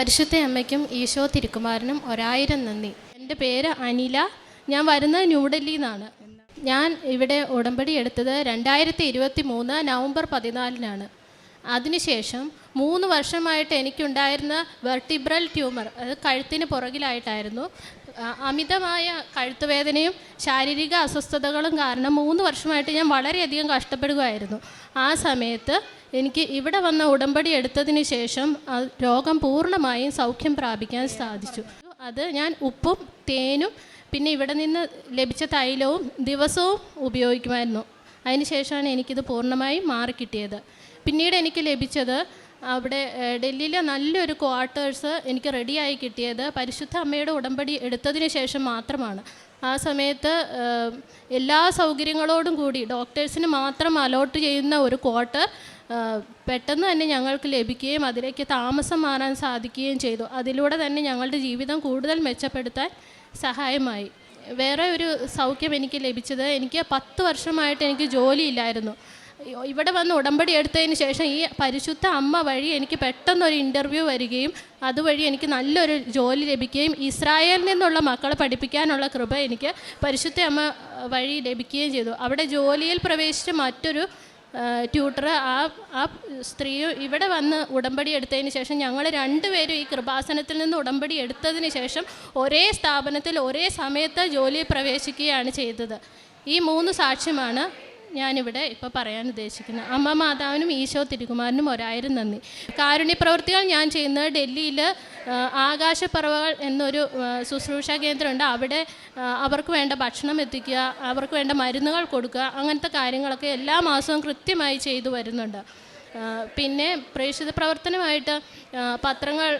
പരിശുദ്ധ അമ്മയ്ക്കും ഈശോ തിരുക്കുമാരനും ഒരായിരം നന്ദി. എന്റെ പേര് അനില. ഞാൻ വരുന്നത് ന്യൂഡൽഹിയിൽ നിന്നാണ് ഞാൻ ഇവിടെ ഉടമ്പടി എടുത്തത് രണ്ടായിരത്തി ഇരുപത്തി മൂന്ന് നവംബർ പതിനാലിനാണ്. അതിനുശേഷം മൂന്ന് വർഷമായിട്ട് എനിക്കുണ്ടായിരുന്ന വെർട്ടിബ്രൽ ട്യൂമർ അത് കഴുത്തിന് പുറകിലായിട്ടായിരുന്നു. അമിതമായ കഴുത്തുവേദനയും ശാരീരിക അസ്വസ്ഥതകളും കാരണം മൂന്ന് വർഷമായിട്ട് ഞാൻ വളരെയധികം കഷ്ടപ്പെടുകയായിരുന്നു. ആ സമയത്ത് എനിക്ക് ഇവിടെ വന്ന ഉടമ്പടി എടുത്തതിന് ശേഷം രോഗം പൂർണമായും സൗഖ്യം പ്രാപിക്കാൻ സാധിച്ചു. അത് ഞാൻ ഉപ്പും തേനും പിന്നെ ഇവിടെ നിന്ന് ലഭിച്ച തൈലവും ദിവസവും ഉപയോഗിക്കുമായിരുന്നു. അതിനുശേഷമാണ് എനിക്കിത് പൂർണമായും മാറിക്കിട്ടിയത്. പിന്നീട് എനിക്ക് ലഭിച്ചത് അവിടെ ഡൽഹിയിലെ നല്ലൊരു ക്വാർട്ടേഴ്സ് എനിക്ക് റെഡിയായി കിട്ടിയത് പരിശുദ്ധ അമ്മയുടെ ഉടമ്പടി എടുത്തതിന് ശേഷം മാത്രമാണ്. ആ സമയത്ത് എല്ലാ സൗകര്യങ്ങളോടും കൂടി ഡോക്ടേഴ്സിന് മാത്രം അലോട്ട് ചെയ്യുന്ന ഒരു ക്വാർട്ടർ പെട്ടെന്ന് തന്നെ ഞങ്ങൾക്ക് ലഭിക്കുകയും അതിലേക്ക് താമസം മാറാൻ സാധിക്കുകയും ചെയ്തു. അതിലൂടെ തന്നെ ഞങ്ങളുടെ ജീവിതം കൂടുതൽ മെച്ചപ്പെടുത്താൻ സഹായമായി. വേറെ ഒരു സൗഖ്യം എനിക്ക് ലഭിച്ചത് എനിക്ക് പത്ത് വർഷമായിട്ട് എനിക്ക് ജോലിയില്ലായിരുന്നു ഇവിടെ വന്ന് ഉടമ്പടി എടുത്തതിന് ശേഷം ഈ പരിശുദ്ധ അമ്മ വഴി എനിക്ക് പെട്ടെന്നൊരു ഇന്റർവ്യൂ വരികയും അതുവഴി എനിക്ക് നല്ലൊരു ജോലി ലഭിക്കുകയും ഇസ്രായേലിൽ നിന്നുള്ള മക്കളെ പഠിപ്പിക്കാനുള്ള കൃപ എനിക്ക് പരിശുദ്ധ അമ്മ വഴി ലഭിക്കുകയും ചെയ്തു. അവിടെ ജോലിയിൽ പ്രവേശിച്ച മറ്റൊരു ട്യൂട്ടർ ആ ആ സ്ത്രീയും ഇവിടെ വന്ന് ഉടമ്പടി എടുത്തതിന് ശേഷം ഞങ്ങൾ രണ്ടുപേരും ഈ കൃപാസനത്തിൽ നിന്ന് ഉടമ്പടി എടുത്തതിന് ശേഷം ഒരേ സ്ഥാപനത്തിൽ ഒരേ സമയത്ത് ജോലിയിൽ പ്രവേശിക്കുകയാണ് ചെയ്തത്. ഈ മൂന്ന് സാക്ഷ്യമാണ് ഞാനിവിടെ ഇപ്പോൾ പറയാൻ ഉദ്ദേശിക്കുന്നത് അമ്മ മാതാവിനും ഈശോ തിരുകുമാരനും ഒരായിരം നന്ദി. കാരുണ്യ പ്രവൃത്തികൾ ഞാൻ ചെയ്യുന്നത് ഡൽഹിയിൽ ആകാശപ്പറവകൾ എന്നൊരു ശുശ്രൂഷ കേന്ദ്രമുണ്ട്. അവിടെ അവർക്ക് വേണ്ട ഭക്ഷണം എത്തിക്കുക അവർക്ക് വേണ്ട മരുന്നുകൾ കൊടുക്കുക അങ്ങനത്തെ കാര്യങ്ങളൊക്കെ എല്ലാ മാസവും കൃത്യമായി ചെയ്തു വരുന്നുണ്ട്. പിന്നെ പ്രേക്ഷിത പ്രവർത്തനമായിട്ട് പത്രങ്ങൾ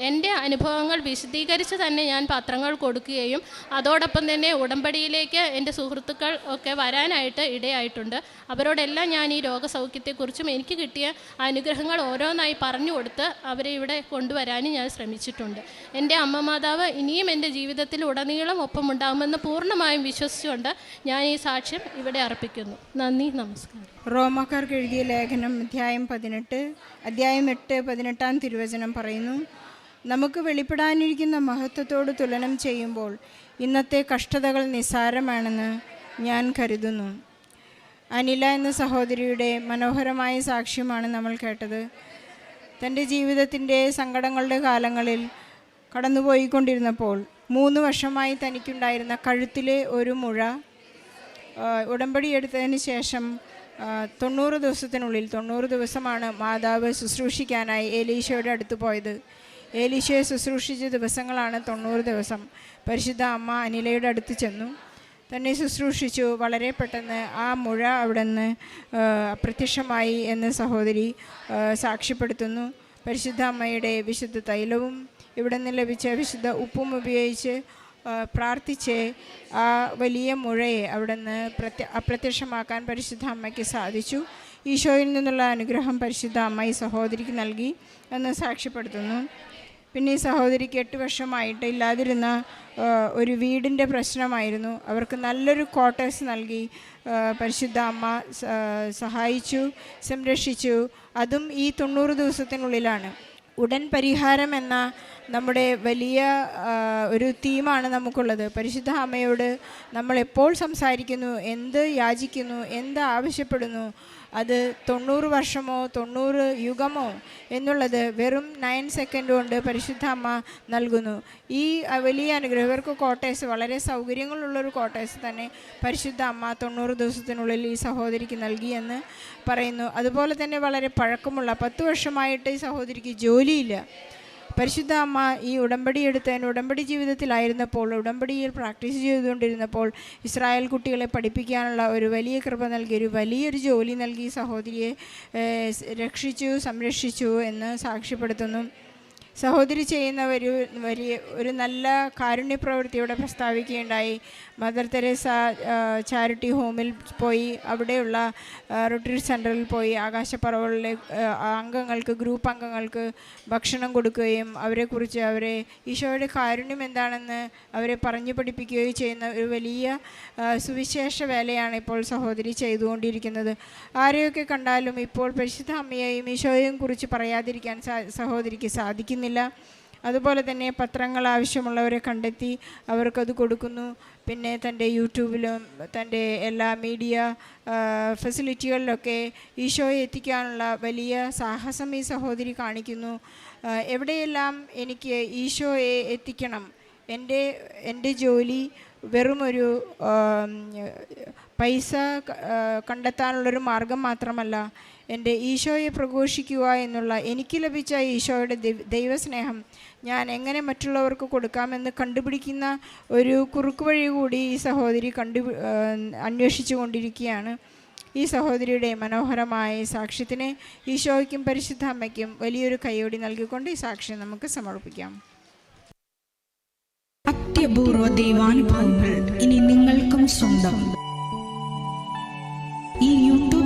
എന്റെ അനുഭവങ്ങൾ വിശദീകരിച്ച് തന്നെ ഞാൻ പത്രങ്ങൾ കൊടുക്കുകയും അതോടൊപ്പം തന്നെ ഉടമ്പടിയിലേക്ക് എന്റെ സുഹൃത്തുക്കൾ ഒക്കെ വരാനായിട്ട് ഇടയായിട്ടുണ്ട്. അവരോടെല്ലാം ഞാൻ ഈ രോഗസൗഖ്യത്തെക്കുറിച്ചും എനിക്ക് കിട്ടിയ അനുഗ്രഹങ്ങൾ ഓരോന്നായി പറഞ്ഞു കൊടുത്ത് അവരെ ഇവിടെ കൊണ്ടുവരാനും ഞാൻ ശ്രമിച്ചിട്ടുണ്ട്. എന്റെ അമ്മ മാതാവ് ഇനിയും എന്റെ ജീവിതത്തിൽ ഉടനീളം ഒപ്പമുണ്ടാകുമെന്ന് പൂർണമായും വിശ്വസിച്ചുകൊണ്ട് ഞാൻ ഈ സാക്ഷ്യം ഇവിടെ അർപ്പിക്കുന്നു. നന്ദി നമസ്കാരം. റോമാക്കാർക്ക് എഴുതിയ ലേഖനം അധ്യായം പതിനെട്ട് അധ്യായം എട്ട് പതിനെട്ടാം തിരുവചനം പറയുന്നു. നമുക്ക് വെളിപ്പെടാനിരിക്കുന്ന മഹത്വത്തോട് തുലനം ചെയ്യുമ്പോൾ ഇന്നത്തെ കഷ്ടതകൾ നിസ്സാരമാണെന്ന് ഞാൻ കരുതുന്നു. അനില എന്ന സഹോദരിയുടെ മനോഹരമായ സാക്ഷ്യമാണ് നമ്മൾ കേട്ടത്. തന്റെ ജീവിതത്തിന്റെ സങ്കടങ്ങളുടെ കാലങ്ങളിൽ കടന്നുപോയിക്കൊണ്ടിരുന്നപ്പോൾ മൂന്ന് വർഷമായി തനിക്കുണ്ടായിരുന്ന കഴുത്തിലെ ഒരു മുഴ ഉടമ്പടി എടുത്തതിന് ശേഷം തൊണ്ണൂറ് ദിവസത്തിനുള്ളിൽ തൊണ്ണൂറ് ദിവസമാണ് മാതാവ് ശുശ്രൂഷിക്കാനായി ഏലീശയുടെ അടുത്ത് പോയത്. ഏലീശയെ ശുശ്രൂഷിച്ച ദിവസങ്ങളാണ് തൊണ്ണൂറ് ദിവസം. പരിശുദ്ധ അമ്മ അനിലയുടെ അടുത്ത് ചെന്നു. തന്നെ ശുശ്രൂഷിച്ചു. വളരെ പെട്ടെന്ന് ആ മുഴ അവിടെ നിന്ന് അപ്രത്യക്ഷമായി എന്ന് സഹോദരി സാക്ഷ്യപ്പെടുത്തുന്നു. പരിശുദ്ധ അമ്മയുടെ വിശുദ്ധ തൈലവും ഇവിടെ നിന്ന് ലഭിച്ച വിശുദ്ധ ഉപ്പും ഉപയോഗിച്ച് പ്രാർത്ഥിച്ച് ആ വലിയ മുഴയെ അവിടെ നിന്ന് പ്രത്യ അപ്രത്യക്ഷമാക്കാൻ പരിശുദ്ധ അമ്മയ്ക്ക് സാധിച്ചു. ഈശോയിൽ നിന്നുള്ള അനുഗ്രഹം പരിശുദ്ധ അമ്മ ഈ സഹോദരിക്ക് നൽകി എന്ന് സാക്ഷ്യപ്പെടുത്തുന്നു. പിന്നെ ഈ സഹോദരിക്ക് എട്ട് വർഷമായിട്ട് ഇല്ലാതിരുന്ന ഒരു വീടിന്റെ പ്രശ്നമായിരുന്നു. അവർക്ക് നല്ലൊരു ക്വാർട്ടേഴ്സ് നൽകി. പരിശുദ്ധ അമ്മ സഹായിച്ചു സംരക്ഷിച്ചു. അതും ഈ തൊണ്ണൂറ് ദിവസത്തിനുള്ളിലാണ്. ഉടൻ പരിഹാരം എന്ന നമ്മുടെ വലിയ ഒരു തീമാണ് നമുക്കുള്ളത്. പരിശുദ്ധ അമ്മയോട് നമ്മൾ എപ്പോൾ സംസാരിക്കുന്നു എന്ത് യാചിക്കുന്നു എന്ത് ആവശ്യപ്പെടുന്നു അത് തൊണ്ണൂറ് വർഷമോ തൊണ്ണൂറ് യുഗമോ എന്നുള്ളത് വെറും നയൻ സെക്കൻഡ് കൊണ്ട് പരിശുദ്ധ അമ്മ നൽകുന്നു. ഈ വലിയ അനുഗ്രഹം ഇവർക്ക് കോട്ടേഴ്സ് വളരെ സൗകര്യങ്ങളുള്ളൊരു കോട്ടേഴ്സ് തന്നെ പരിശുദ്ധ അമ്മ തൊണ്ണൂറ് ദിവസത്തിനുള്ളിൽ ഈ സഹോദരിക്ക് നൽകിയെന്ന് പറയുന്നു. അതുപോലെ തന്നെ വളരെ പഴക്കമുള്ള പത്ത് വർഷമായിട്ട് ഈ സഹോദരിക്ക് ജോലിയില്ല. പരിശുദ്ധ അമ്മ ഈ ഉടമ്പടി എടുത്തതിന് ഉടമ്പടി ജീവിതത്തിലായിരുന്നപ്പോൾ ഉടമ്പടിയിൽ പ്രാക്ടീസ് ചെയ്തുകൊണ്ടിരുന്നപ്പോൾ ഇസ്രായേൽ കുട്ടികളെ പഠിപ്പിക്കാനുള്ള ഒരു വലിയ കൃപ നൽകി ഒരു വലിയൊരു ജോലി നൽകി സഹോദരിയെ രക്ഷിച്ചു സംരക്ഷിച്ചു എന്ന് സാക്ഷ്യപ്പെടുത്തുന്നു. സഹോദരി ചെയ്യുന്ന ഒരു വലിയ ഒരു നല്ല കാരുണ്യപ്രവൃത്തി ഇവിടെ പ്രസ്താവിക്കുകയുണ്ടായി. മദർ തെരേസ ചാരിറ്റി ഹോമിൽ പോയി അവിടെയുള്ള റിട്രീറ്റ് സെന്ററിൽ പോയി ആകാശപ്പറവുകളിലെ അംഗങ്ങൾക്ക് ഗ്രൂപ്പ് അംഗങ്ങൾക്ക് ഭക്ഷണം കൊടുക്കുകയും അവരെക്കുറിച്ച് അവരെ ഈശോയുടെ കാരുണ്യം എന്താണെന്ന് അവരെ പറഞ്ഞു പഠിപ്പിക്കുകയും ചെയ്യുന്ന ഒരു വലിയ സുവിശേഷ വേലയാണ് ഇപ്പോൾ സഹോദരി ചെയ്തുകൊണ്ടിരിക്കുന്നത്. ആരെയൊക്കെ കണ്ടാലും ഇപ്പോൾ പരിശുദ്ധ അമ്മയെയും ഈശോയെയും കുറിച്ച് പറയാതിരിക്കാൻ സഹോദരിക്ക് സാധിക്കുന്നില്ല സാധിക്കുന്നില്ല അതുപോലെ തന്നെ പത്രങ്ങൾ ആവശ്യമുള്ളവരെ കണ്ടെത്തി അവർക്കത് കൊടുക്കുന്നു. പിന്നെ തന്റെ യൂട്യൂബിലും തന്റെ എല്ലാ മീഡിയ ഫെസിലിറ്റികളിലൊക്കെ ഈശോയെ എത്തിക്കാനുള്ള വലിയ സാഹസം ഈ സഹോദരി കാണിക്കുന്നു. എവിടെയെല്ലാം എനിക്ക് ഈശോയെ എത്തിക്കണം? എന്റെ എന്റെ ജോലി വെറുമൊരു പൈസ കണ്ടെത്താനുള്ളൊരു മാർഗം മാത്രമല്ല. എന്റെ ഈശോയെ പ്രഘോഷിക്കുക എന്നുള്ള എനിക്ക് ലഭിച്ച ഈശോയുടെ ദൈവസ്നേഹം ഞാൻ എങ്ങനെ മറ്റുള്ളവർക്ക് കൊടുക്കാമെന്ന് കണ്ടുപിടിക്കുന്ന ഒരു കുറുക്ക് വഴി കൂടി ഈ സഹോദരി കണ്ടു അന്വേഷിച്ചു കൊണ്ടിരിക്കുകയാണ്. ഈ സഹോദരിയുടെ മനോഹരമായ സാക്ഷ്യത്തിനെ ഈശോയ്ക്കും പരിശുദ്ധ അമ്മയ്ക്കും വലിയൊരു കൈയോടി നൽകിക്കൊണ്ട് ഈ സാക്ഷ്യം നമുക്ക് സമർപ്പിക്കാം. അത്യപൂർവ ദൈവാനുഭവങ്ങൾ ഇനി നിങ്ങൾക്കും സ്വന്തം.